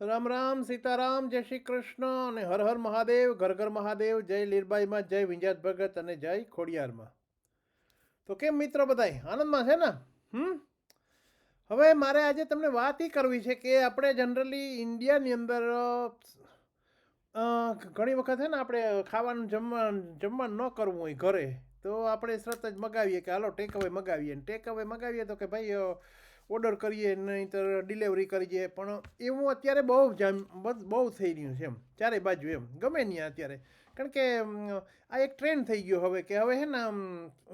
રામ રામ, સીતારામ, જય શ્રી કૃષ્ણ અને હર હર મહાદેવ, ઘર ઘર મહાદેવ, જય લીરબાઈમાં, જય વિંજાત ભગત અને જય ખોડિયારમાં. તો કેમ મિત્રો બધાય? આનંદમાં છે ને? હમ? હવે મારે આજે તમને વાત એ કરવી છે કે આપણે જનરલી ઇન્ડિયાની અંદર ઘણી વખત છે ને આપણે ખાવાનું જમવા જમવાનું ન કરવું હોય ઘરે, તો આપણે સરત જ મગાવીએ કે, હાલો ટેકઅવે મગાવીએ. ટેક અવે મગાવીએ તો કે, ભાઈ ઓર્ડર કરીએ, નહીં તો ડિલિવરી કરીએ પણ એવું અત્યારે બહુ જામ બહુ થઈ રહ્યું છે એમ, ચારે બાજુ એમ. ગમે ત્યાં અત્યારે. કારણ કે આ એક ટ્રેન્ડ થઈ ગયો હવે કે હવે હે ને આમ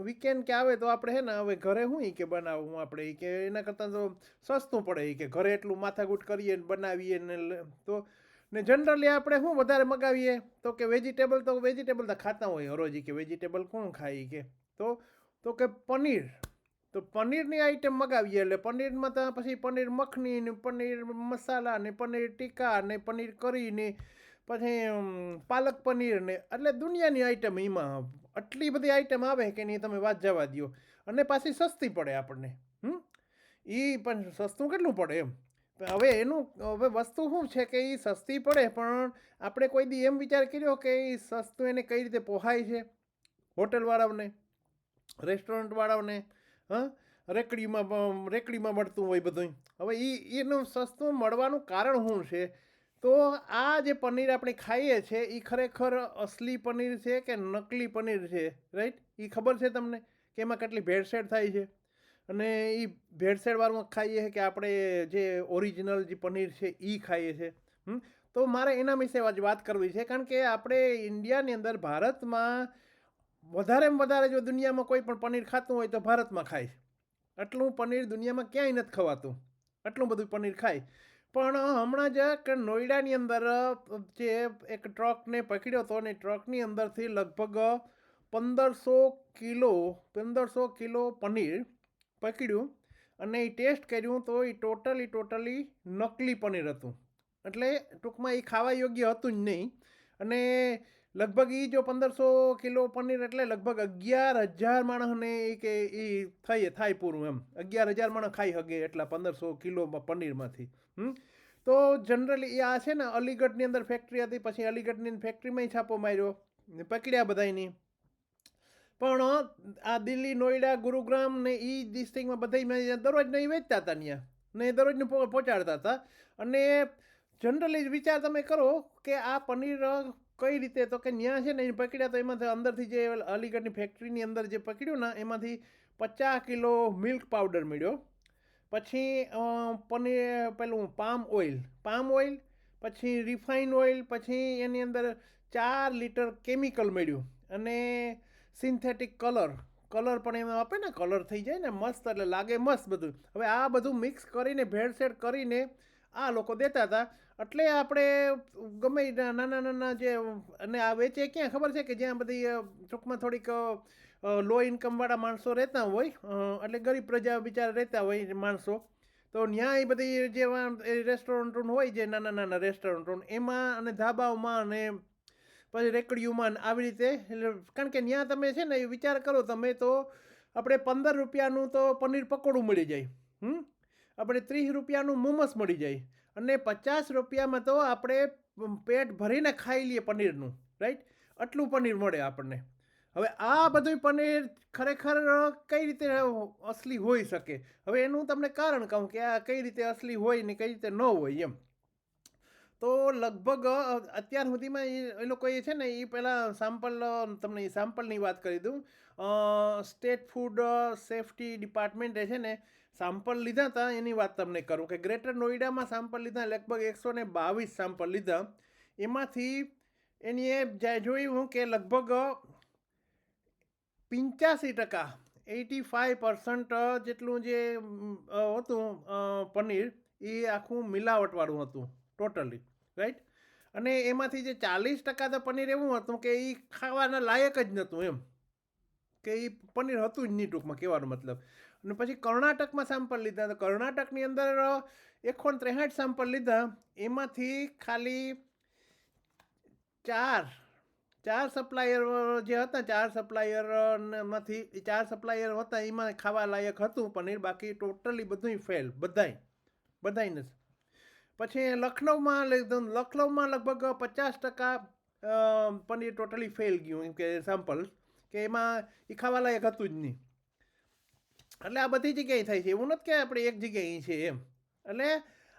વીકેન્ડ કે આવે તો આપણે હે ને હવે ઘરે હું કે બનાવું આપણે? કે એના કરતાં તો સસ્તું પડે કે ઘરે એટલું માથાકૂટ કરીએ ને બનાવીએ ને તો ને જનરલી આપણે શું વધારે મગાવીએ? તો કે વેજીટેબલ તો વેજીટેબલ તો ખાતા હોય હરોજ કે. વેજીટેબલ કોણ ખાય કે? તો તો કે પનીર. તો પનીરની આઈટમ મગાવીએ એટલે પનીરમાં ત્યાં પછી પનીર મખની ને પનીર મસાલા ને પનીર ટીકા ને પનીર કરી ને પછી પાલક પનીર ને એટલે દુનિયાની આઈટમ એમાં આટલી બધી આઈટમ આવે કે નહીં તમે વાત જવા દ્યો. અને પાછી સસ્તી પડે આપણને, હમ? એ પણ સસ્તું કેટલું પડે એમ? હવે એનું, હવે વસ્તુ શું છે કે એ સસ્તી પડે પણ આપણે કોઈ દી એમ વિચાર કર્યો કે એ સસ્તું એને કઈ રીતે પોહાય છે? હોટલવાળાઓને, રેસ્ટોરન્ટવાળાઓને હા? રેકડીમાં રેકડીમાં મળતું હોય બધું હવે એ એનું સસ્તું મળવાનું કારણ શું છે? તો આ જે પનીર આપણે ખાઈએ છીએ એ ખરેખર અસલી પનીર છે કે નકલી પનીર છે? રાઈટ એ ખબર છે તમને કે એમાં કેટલી ભેળસેળ થાય છે? અને એ ભેળસેળવાળું ખાઈએ કે આપણે જે ઓરિજિનલ જે પનીર છે એ ખાઈએ છીએ? તો મારે એના વિશે વાત કરવી છે, કારણ કે આપણે ઇન્ડિયાની અંદર ભારતમાં વધારેમાં વધારે જો દુનિયામાં કોઈ પણ પનીર ખાતું હોય તો ભારતમાં ખાય. આટલું પનીર દુનિયામાં ક્યાંય નથી ખવાતું. આટલું બધું પનીર ખાય. પણ હમણાં જ કે નોઈડાની અંદર જે એક ટ્રકને પકડ્યો હતો અને ટ્રકની અંદરથી લગભગ પંદરસો કિલો પંદરસો કિલો પનીર પકડ્યું અને એ ટેસ્ટ કર્યું તો એ ટોટલી ટોટલી નકલી પનીર હતું. એટલે ટૂંકમાં એ ખાવા યોગ્ય હતું જ નહીં. અને લગભગ એ જો પંદરસો કિલો પનીર એટલે લગભગ અગિયાર હજાર માણસને એ કે એ થઈ થાય પૂરું એમ. અગિયાર હજાર માણસ ખાઈ શકે એટલા પંદરસો કિલો પનીરમાંથી. તો જનરલી એ આ છે ને અલીગઢની અંદર ફેક્ટરી હતી, પછી અલીગઢની ફેક્ટરીમાં છાપો માર્યો પકડ્યા બધાયની. પણ આ દિલ્હી, નોઈડા, ગુરુગ્રામ ને એ ડિસ્ટ્રિક્ટમાં બધા દરરોજ નહીં વેચતા હતા ત્યાં, ને દરરોજ પો- પહોંચાડતા હતા. અને જનરલી વિચાર તમે કરો કે આ પનીર કઈ રીતે તો કે ત્યાં છે ને એને પકડ્યા તો એમાંથી અંદરથી જે અલીગઢની ફેક્ટરીની અંદર જે પકડ્યું ને, એમાંથી પચાસ કિલો મિલ્ક પાવડર મળ્યો. પછી પનીર, પેલું પામ ઓઇલ પામ ઓઇલ પછી રિફાઇન ઓઇલ પછી એની અંદર ચાર લીટર કેમિકલ મળ્યું. અને સિન્થેટિક કલર કલર પણ એમાં આપે ને કલર થઈ જાય ને, મસ્ત એટલે લાગે મસ્ત બધું. હવે આ બધું મિક્સ કરીને, ભેળસેળ કરીને આ લોકો દેતા હતા. એટલે આપણે ગમે નાના નાના જે અને આ વેચે ક્યાં ખબર છે કે જ્યાં બધી ટૂંકમાં થોડીક લો ઇન્કમવાળા માણસો રહેતા હોય એટલે ગરીબ પ્રજા બિચારા રહેતા હોય માણસો. તો ત્યાં એ બધી જે રેસ્ટોરન્ટો હોય જે નાના નાના રેસ્ટોરન્ટો એમાં અને ધાબાઓમાં અને પછી રેકડીઓમાં આવી રીતે, એટલે કારણ કે ત્યાં તમે છે ને એ વિચાર કરો તમે તો આપણે પંદર રૂપિયાનું તો પનીર પકોડું મળી જાય, હમ? આપણે ત્રીસ રૂપિયાનું મોમસ મળી જાય. અને પચાસ રૂપિયામાં તો આપણે પેટ ભરીને ખાઈ લઈએ પનીરનું રાઈટ આટલું પનીર મળે આપણને. હવે આ બધું પનીર ખરેખર કઈ રીતે અસલી હોઈ શકે? હવે એનું તમને કારણ કહું કે આ કઈ રીતે અસલી હોય ને કઈ રીતે ન હોય એમ. તો લગભગ અત્યાર સુધીમાં એ લોકોએ છે ને એ પહેલાં સેમ્પલ તમને સેમ્પલની વાત કરી દઉં. સ્ટેટ ફૂડ સેફ્ટી ડિપાર્ટમેન્ટે છે ને સેમ્પલ લીધા હતા, એની વાત તમને કરું કે ગ્રેટર નોઈડામાં સેમ્પલ લીધા, લગભગ એકસો ને બાવીસ સેમ્પલ લીધા. એમાંથી એની એ જોયું કે લગભગ પંચ્યાસી ટકા એટી ફાઇવ પર્સન્ટ જેટલું જે હતું પનીર, એ આખું મિલાવટવાળું હતું, ટોટલી, રાઈટ? અને એમાંથી જે ચાલીસ ટકા તો પનીર એવું હતું કે એ ખાવાના લાયક જ નહોતું એમ, કે એ પનીર હતું જ નહીં ટૂંકમાં, કહેવાનો મતલબ. અને પછી કર્ણાટકમાં સેમ્પલ લીધા. તો કર્ણાટકની અંદર એકોણ ત્રેસઠ સેમ્પલ લીધા. એમાંથી ખાલી ચાર ચાર સપ્લાયર જે હતા, ચાર સપ્લાયરમાંથી ચાર સપ્લાયર હતા, એમાં ખાવા લાયક હતું, પનીર, બાકી ટોટલી બધું ફેલ બધાય બધાય નથી પછી લખનઉમાં એકદમ લખનઉમાં લગભગ પચાસ ટકા પનીર ટોટલી ફેલ ગયું, એમ કે સેમ્પલ કે એમાં એ ખાવાલાયક હતું જ નહીં. એટલે આ બધી જગ્યાએ થાય છે. એવું નથી કે આપણે એક જગ્યાએ છે એમ. એટલે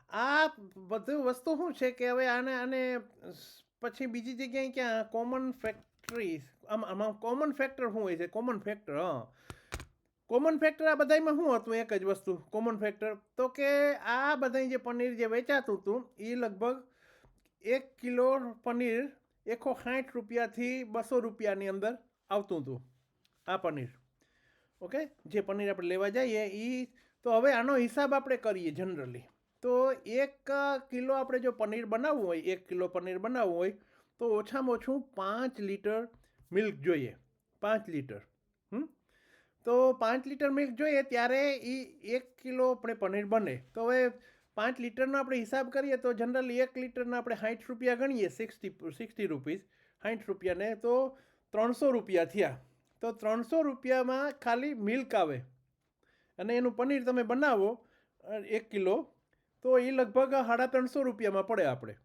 આ બધું વસ્તુ શું છે કે હવે આને આને પછી બીજી જગ્યાએ ક્યાં? કોમન ફેક્ટરી આમાં કોમન ફેક્ટર શું હોય છે? કોમન ફેક્ટર હા. કોમન ફેક્ટર આ બધામાં શું હતું? એક જ વસ્તુ. કોમન ફેક્ટર તો કે આ બધા જે પનીર જે વેચાતું હતું એ લગભગ એક કિલો પનીર એકસો સાઠ રૂપિયાથી બસો રૂપિયાની અંદર આવતું હતું, આ પનીર. ઓકે? જે પનીર આપણે લેવા જઈએ એ તો હવે આનો હિસાબ આપણે કરીએ જનરલી તો એક કિલો આપણે જો પનીર બનાવવું હોય, એક કિલો પનીર બનાવવું હોય, તો ઓછામાં ઓછું પાંચ લીટર મિલ્ક જોઈએ. પાંચ લીટર. હમ? તો પાંચ લીટર મિલ્ક જોઈએ ત્યારે એ એક કિલો આપણે પનીર બને. તો હવે પાંચ લીટરનો આપણે હિસાબ કરીએ તો જનરલી એક લીટરના આપણે સાઠ રૂપિયા ગણીએ સિક્સટી સિક્સટી રૂપીસ સાઠ રૂપિયાને તો ત્રણસો રૂપિયા થયા. તો ત્રણસો રૂપિયામાં ખાલી મિલ્ક આવે. અને એનું પનીર તમે બનાવો એક કિલો, તો એ લગભગ સાડા ત્રણસો રૂપિયામાં પડે આપણે.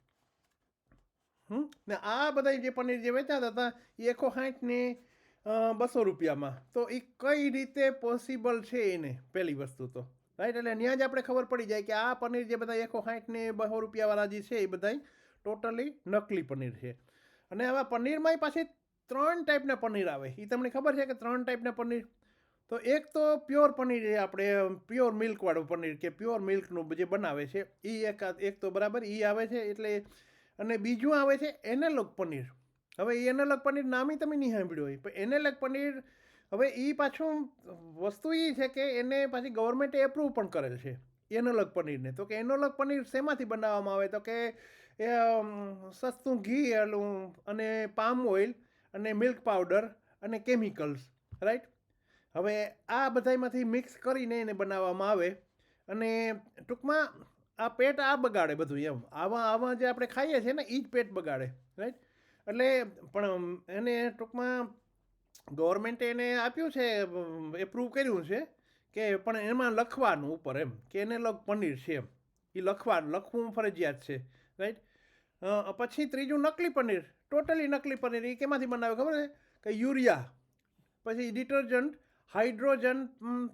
હમ? ને આ બધા જે પનીર જે વેચાતા હતા એ એકો સાઠને બસો રૂપિયામાં. તો એ કઈ રીતે પોસિબલ છે એને? પહેલી વસ્તુ તો. રાઈટ એટલે ત્યાં જ આપણે ખબર પડી જાય કે આ પનીર જે બધા એકો સાઠને બસો રૂપિયાવાળા જે છે એ બધા ટોટલી નકલી પનીર છે. અને આવા પનીરમાંય પાછી ત્રણ ટાઈપના પનીર આવે. એ તમને ખબર છે કે ત્રણ ટાઈપના પનીર? તો એક તો પ્યોર પનીર જે આપણે પ્યોર મિલ્કવાળું પનીર કે પ્યોર મિલ્કનું જે બનાવે છે એ એક એક તો બરાબર એ આવે છે એટલે અને બીજું આવે છે એનાલોગ પનીર. હવે એ એનાલોગ પનીર નામે તમે નહીં સાંભળ્યું હોય, પણ એનાલોગ પનીર હવે એ પાછું વસ્તુ એ છે કે એને પાછી ગવર્મેન્ટે એપ્રૂવ પણ કરેલ છે, એનોલગ પનીરને. તો કે એનોલગ પનીર શેમાંથી બનાવવામાં આવે? તો કે, એ સસ્તું ઘી અને પામ ઓઇલ અને મિલ્ક પાવડર અને કેમિકલ્સ રાઈટ હવે આ બધામાંથી મિક્સ કરીને એને બનાવવામાં આવે અને ટૂંકમાં આ પેટ આ બગાડે બધું એમ. આવા આવા જે આપણે ખાઈએ છીએ ને એ જ પેટ બગાડે રાઈટ એટલે પણ એને ટૂંકમાં ગવર્મેન્ટે એને આપ્યું છે એપ્રૂવ કર્યું છે કે પણ એમાં લખવાનું ઉપર એમ, કે એને લગ પનીર છે એમ. એ લખવાનું લખવું ફરજિયાત છે રાઈટ પછી ત્રીજું નકલી પનીર. ટોટલી નકલી પનીર. એ કેમાંથી બનાવે ખબર છે? કે યુરિયા, પછી ડિટર્જન્ટ, હાઇડ્રોજન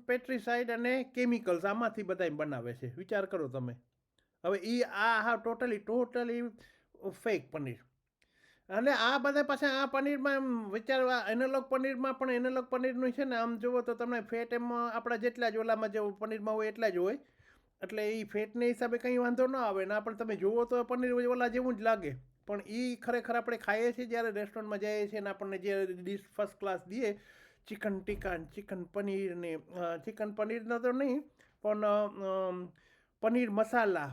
પેટ્રીસાઇડ અને કેમિકલ્સ આમાંથી બધા બનાવે છે. વિચાર કરો તમે. હવે એ આ હા ટોટલી ટોટલી ફેક પનીર. અને આ બધા પાછા આ પનીરમાં એમ વિચારવા, એનાલોગ પનીરમાં પણ એનાલોગ પનીરનું છે ને, આમ જુઓ તો તમને ફેટ એમ આપણા જેટલા જ ઓલામાં જે પનીરમાં હોય એટલા જ હોય. એટલે એ ફેટને હિસાબે કંઈ વાંધો ન આવે ને પણ તમે જુઓ તો પનીર ઓલા જેવું જ લાગે. પણ એ ખરેખર આપણે ખાઈએ છીએ જ્યારે રેસ્ટોરન્ટમાં જઈએ છીએ અને આપણને જે ડીશ ફર્સ્ટ ક્લાસ દઈએ ચિકન ટિક્કા ચિકન પનીર ને ચિકન પનીરના તો નહીં, પણ પનીર મસાલા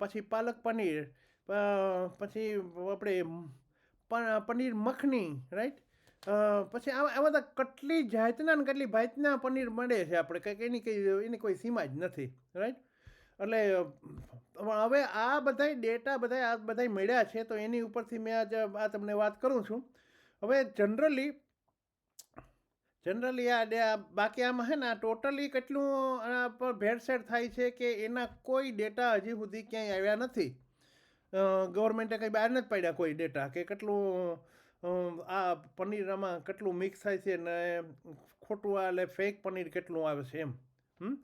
પછી પાલક પનીર પછી આપણે પનીર મખની રાઈટ પછી આવા આ બધા કેટલી જાતના ને કેટલી ભાતના પનીર મળે છે આપણે કંઈક એની કંઈ, એની કોઈ સીમા જ નથી રાઈટ એટલે હવે આ બધાય ડેટા બધા આ બધાય મળ્યા છે, તો એની ઉપરથી મેં આજે આ તમને વાત કરું છું. હવે જનરલી જનરલી આ બાકી આમાં હે ને, આ ટોટલી કેટલું આના પર ભેળસેળ થાય છે કે એના કોઈ ડેટા હજી સુધી ક્યાંય આવ્યા નથી. ગવર્મેન્ટે કંઈ બહાર નથી પાડ્યા કોઈ ડેટા કે કેટલું આ પનીર આમાં કેટલું મિક્સ થાય છે ને, ખોટું આ, એટલે ફેક પનીર કેટલું આવે છે એમ. હમ?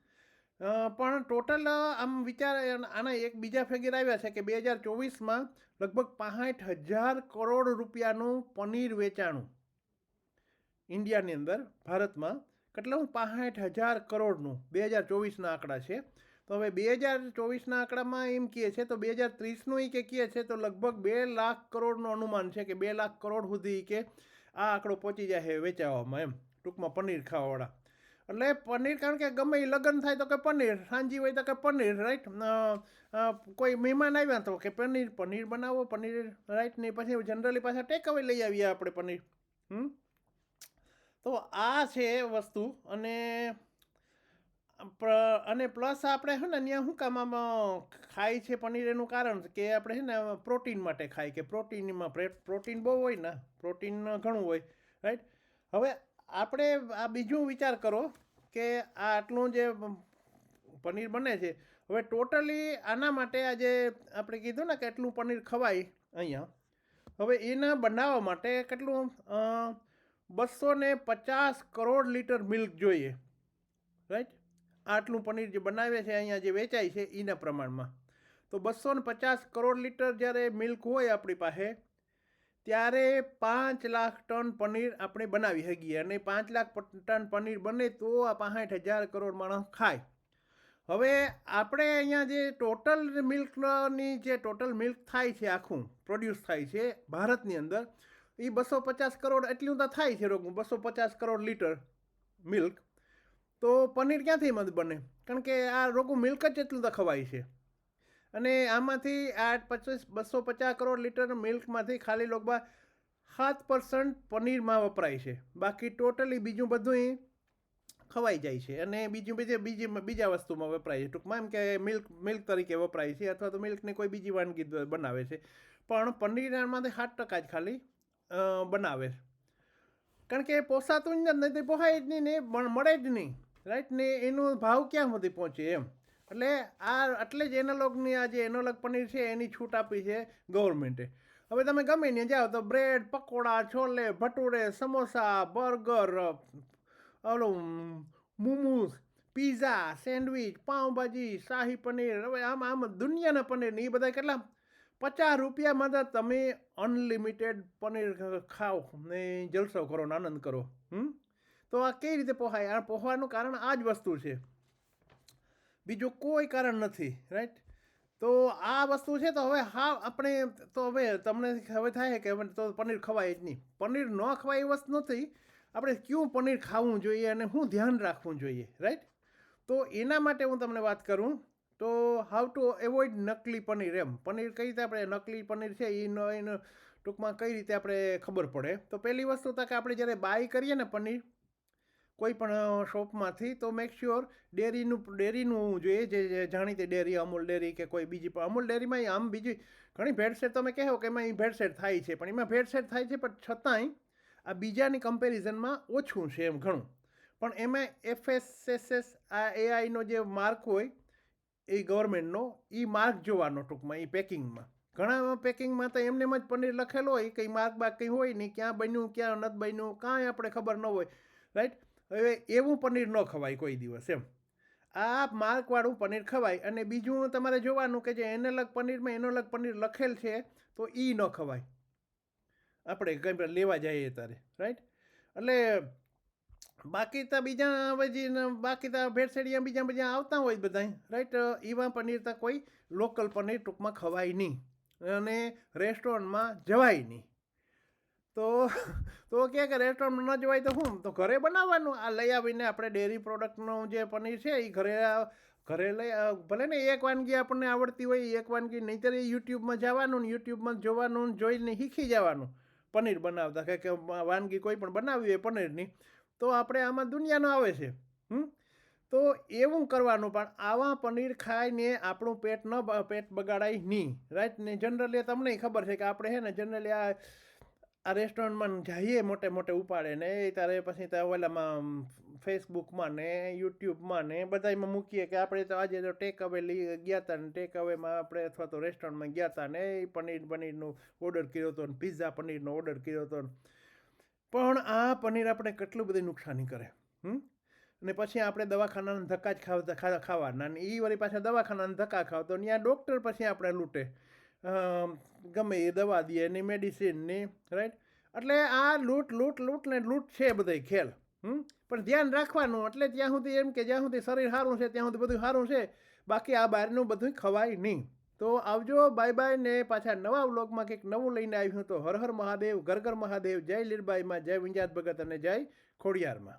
પણ ટોટલ આમ વિચાર આના એક બીજા ફિગર આવ્યા છે કે બે હજાર ચોવીસમાં લગભગ પાંઠ હજાર કરોડ રૂપિયાનું પનીર વેચાણું ઇન્ડિયાની અંદર, ભારતમાં. કેટલું? પાંઠ હજાર કરોડનું. બે હજાર ચોવીસના આંકડા છે. તો હવે બે હજાર ચોવીસના આંકડામાં એમ કહે છે, તો બે હજાર ત્રીસનું એ કે કહે છે, તો લગભગ બે લાખ કરોડનું અનુમાન છે કે બે લાખ કરોડ સુધી કે આ આંકડો પહોંચી જાય છે વેચાવામાં એમ, ટૂંકમાં પનીર ખાવાવાળા. એટલે પનીર, કારણ કે ગમે એ લગ્ન થાય તો કે પનીર, સાંજી હોય તો કે પનીર રાઈટ કોઈ મહેમાન આવ્યા તો કે પનીર પનીર બનાવો, પનીર રાઈટ ને પછી જનરલી પાછા ટેક અવે લઈ આવીએ આપણે પનીર, હમ? તો આ છે વસ્તુ અને અને પ્લસ આપણે છે ને ત્યાં શું કામ આમ ખાય છે પનીર એનું કારણ કે આપણે છે ને પ્રોટીન માટે ખાય કે પ્રોટીનમાં પ્રોટીન બહુ હોય ને, પ્રોટીન ઘણું હોય રાઈટ હવે આપણે આ બીજું વિચાર કરો કે આ આટલું જે પનીર બને છે, હવે ટોટલી આના માટે આજે આપણે કીધું ને કે એટલું પનીર ખવાય અહીંયા, હવે એના બનાવવા માટે કેટલું બસો ને પચાસ કરોડ લીટર મિલ્ક જોઈએ, રાઈટ? આટલું પનીર જે બનાવે છે, અહીંયા જે વેચાય છે, એના પ્રમાણમાં. તો બસો ને પચાસ કરોડ લીટર જ્યારે મિલ્ક હોય આપણી પાસે ત્યારે પાંચ લાખ ટન પનીર આપણે બનાવી શકીએ અને પાંચ લાખ ટન પનીર બને તો આ પાંસઠ હજાર કરોડ માણસ ખાય. હવે આપણે અહીંયા જે ટોટલ મિલ્કની જે ટોટલ મિલ્ક થાય છે આખું, પ્રોડ્યુસ થાય છે ભારતની અંદર એ બસો પચાસ કરોડ એટલું તો થાય છે રોગનું બસો પચાસ કરોડ લીટર મિલ્ક. તો પનીર ક્યાંથી મંદ બને? કારણ કે આ રોગું મિલ્ક જ એટલું તો ખવાય છે. અને આમાંથી આ પચીસ, બસો પચાસ કરોડ લીટર મિલ્કમાંથી ખાલી લોકો સાત પર્સન્ટ પનીરમાં વપરાય છે. બાકી ટોટલી બીજું બધું ખવાઈ જાય છે અને બીજું બીજે બીજી બીજા વસ્તુમાં વપરાય છે. ટૂંકમાં એમ કે મિલ્ક મિલ્ક તરીકે વપરાય છે અથવા તો મિલ્કની કોઈ બીજી વાનગી બનાવે છે. પણ પનીરમાંથી સાત ટકા જ ખાલી બનાવે. છે કારણ કે પોસાતું જ નથી, પોસાય જ નહીં ને મળે જ નહીં. રાઈટ? ને એનો ભાવ ક્યાં સુધી પહોંચે એમ? એટલે આ એટલે જ એનાલોગની આ જે એનાલોગ પનીર છે, એની છૂટ આપી છે ગવર્મેન્ટે હવે તમે ગમે ત્યાં જાઓ તો બ્રેડ પકોડા, છોલે, ભટુરે, સમોસા, બર્ગર, ઓલું, મોમોસ પીઝા સેન્ડવિચ પાઉંભાજી, શાહી પનીર, હવે આમ આમ દુનિયાના પનીર ને એ બધા કેટલા? પચાસ રૂપિયામાં તો તમે અનલિમિટેડ પનીર ખાઓ ને જલસો કરો ને આનંદ કરો, હમ? તો આ કઈ રીતે પોહાય? આ પોહવાનું કારણ આ જ વસ્તુ છે. બીજું કોઈ કારણ નથી રાઈટ તો આ વસ્તુ છે, તો હવે હા, આપણે, તો હવે તમને હવે થાય કે હવે તો પનીર ખવાય જ નહીં. પનીર ન ખવાય એ વસ્તુ નથી. આપણે ક્યું પનીર ખાવું જોઈએ અને શું ધ્યાન રાખવું જોઈએ રાઈટ તો એના માટે હું તમને વાત કરું, તો હાઉ ટુ એવોઇડ નકલી પનીર એમ. પનીર કઈ રીતે આપણે, નકલી પનીર છે એ ટૂંકમાં કઈ રીતે આપણે ખબર પડે? તો પહેલી વસ્તુ તો કે આપણે જ્યારે બાય કરીએ ને પનીર કોઈ પણ શોપમાંથી, તો મેક શ્યોર ડેરીનું ડેરીનું હોવું જોઈએ, જે જાણીતી ડેરી, અમૂલ ડેરી કે કોઈ બીજી પણ, અમૂલ ડેરીમાં આમ બીજી ઘણી ભેળસેળ, તમે કહો કે એમાં એ ભેળસેળ થાય છે, પણ એમાં ભેળસેળ થાય છે, પણ છતાંય આ બીજાની કમ્પેરિઝનમાં ઓછું છે એમ ઘણું. પણ એમાં એફએસએસએસ, આ એઆઈનો જે માર્ક હોય, એ ગવર્મેન્ટનો એ માર્ક જોવાનો ટૂંકમાં એ પેકિંગમાં. ઘણા પેકિંગમાં તો એમને જ પનીર લખેલો હોય કંઈ માર્ક બાક કંઈ હોય નહીં, ક્યાં બન્યું, ક્યાં નથી બન્યું, કાંઈ આપણે ખબર ન હોય, રાઈટ? હવે એવું પનીર ન ખવાય કોઈ દિવસ, એમ. આ માર્કવાળું પનીર ખવાય અને બીજું તમારે જોવાનું કે જે એને અલગ પનીરમાં એનો અલગ પનીર લખેલ છે, તો એ ન ખવાય. આપણે કંઈ લેવા જઈએ ત્યારે રાઈટ એટલે બાકી તો બીજા હવે જે બાકી તો ભેળસેડિયા બીજા બીજા આવતા હોય બધા રાઈટ એવા પનીર તો કોઈ લોકલ પનીર ટૂંકમાં ખવાય નહીં અને રેસ્ટોરન્ટમાં જવાય નહીં. તો તો કે રેસ્ટોરન્ટમાં ન જવાય તો હું તો ઘરે બનાવવાનું. આ લઈ આવીને આપણે ડેરી પ્રોડક્ટનું જે પનીર છે એ ઘરે ઘરે લઈ ભલે ને એક વાનગી આપણને આવડતી હોય, એક વાનગી નહીંતર એ યુટ્યુબમાં જવાનું ને યુટ્યુબમાં જોવાનું જોઈને શીખી જવાનું. પનીર બનાવતા, કે વાનગી કોઈ પણ બનાવવી હોય પનીરની, તો આપણે આમાં દુનિયાનો આવે છે. હમ? તો એવું કરવાનું, પણ આવા પનીર ખાઈને આપણું પેટ ન પેટ બગાડાય નહીં. રાઈટ ને જનરલી તમને ખબર છે કે આપણે છે ને જનરલી આ આ રેસ્ટોરન્ટમાં જઈએ મોટે મોટે ઉપાડે ને, એ તારે પછી ત્યાં ઓલામાં ફેસબુકમાં ને, યુટ્યુબમાં ને બધામાં મૂકીએ કે આપણે તો આજે તો ટેક અવે લઈ ગયા હતા ને ટેક અવેમાં આપણે અથવા તો રેસ્ટોરન્ટમાં ગયા હતા ને, એ પનીર પનીરનું ઓર્ડર કર્યો હતો ને પીઝા પનીરનો ઓર્ડર કર્યો હતો ને. પણ આ પનીર આપણે કેટલું બધી નુકસાની કરે અને પછી આપણે દવાખાનાના ધક્કા જ ખાવતા ખાવાના ને એ વળી પાછા દવાખાનાના ધક્કા ખાવ તો ત્યાં ડૉક્ટર પછી આપણે લૂંટે. ગમે એ દવા દે ને મેડિસિન ને રાઈટ એટલે આ લૂંટ લૂંટ લૂંટ ને લૂંટ છે બધે ખેલ. પણ ધ્યાન રાખવાનું, એટલે ત્યાં સુધી એમ કે જ્યાં સુધી શરીર સારું છે, ત્યાં સુધી બધું સારું છે. બાકી આ બહારનું બધું ખવાય નહીં. તો આવજો બાય બાય ને પાછા નવા વ્લોગમાં કંઈક નવું લઈને આવ્યું તો હર હર મહાદેવ, ઘર ઘર મહાદેવ, જય લીરબાઈમાં, જય વિંજાત ભગત અને જય ખોડિયારમાં.